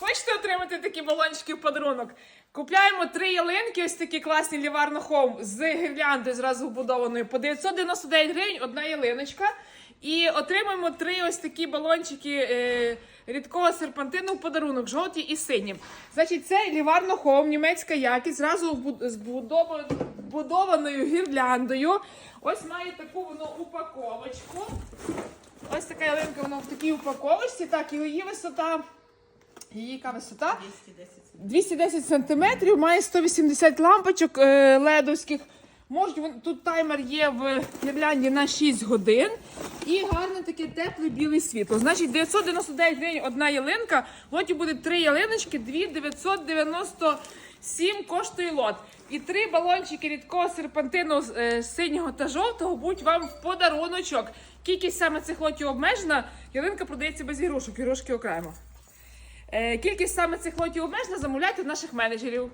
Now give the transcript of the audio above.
Хочете отримати такі балончики в подарунок? Купляємо три ялинки, ось такі класні Ліварно Хоум з гірляндою зразу вбудованою по 999 гривень, одна ялиночка. І отримаємо три ось такі балончики е, рідкого серпантину в подарунок, жовті і сині. Значить, це Ліварно Хоум, німецька якість, зразу вбу- вбудованою гірляндою. Ось має таку воно упаковочку. Ось така ялинка, вона в такій упаковочці. Так, і її висота. Її яка висота? 210 сантиметрів, має 180 лампочок е, ледовських. Можуть, тут таймер є в гірлянді на 6 годин. І гарне таке тепле біле світло. Значить, 999 гривень одна ялинка. В лоті буде три ялиночки, 2 997 коштує лот. І три балончики рідкого серпантину е, синього та жовтого будуть вам в подаруночок. Кількість саме цих лотів обмежена. Ялинка продається без ігрушок, ігрушки окремо. Е, Кількість саме цих лотів обмежена, замовляйте наших менеджерів.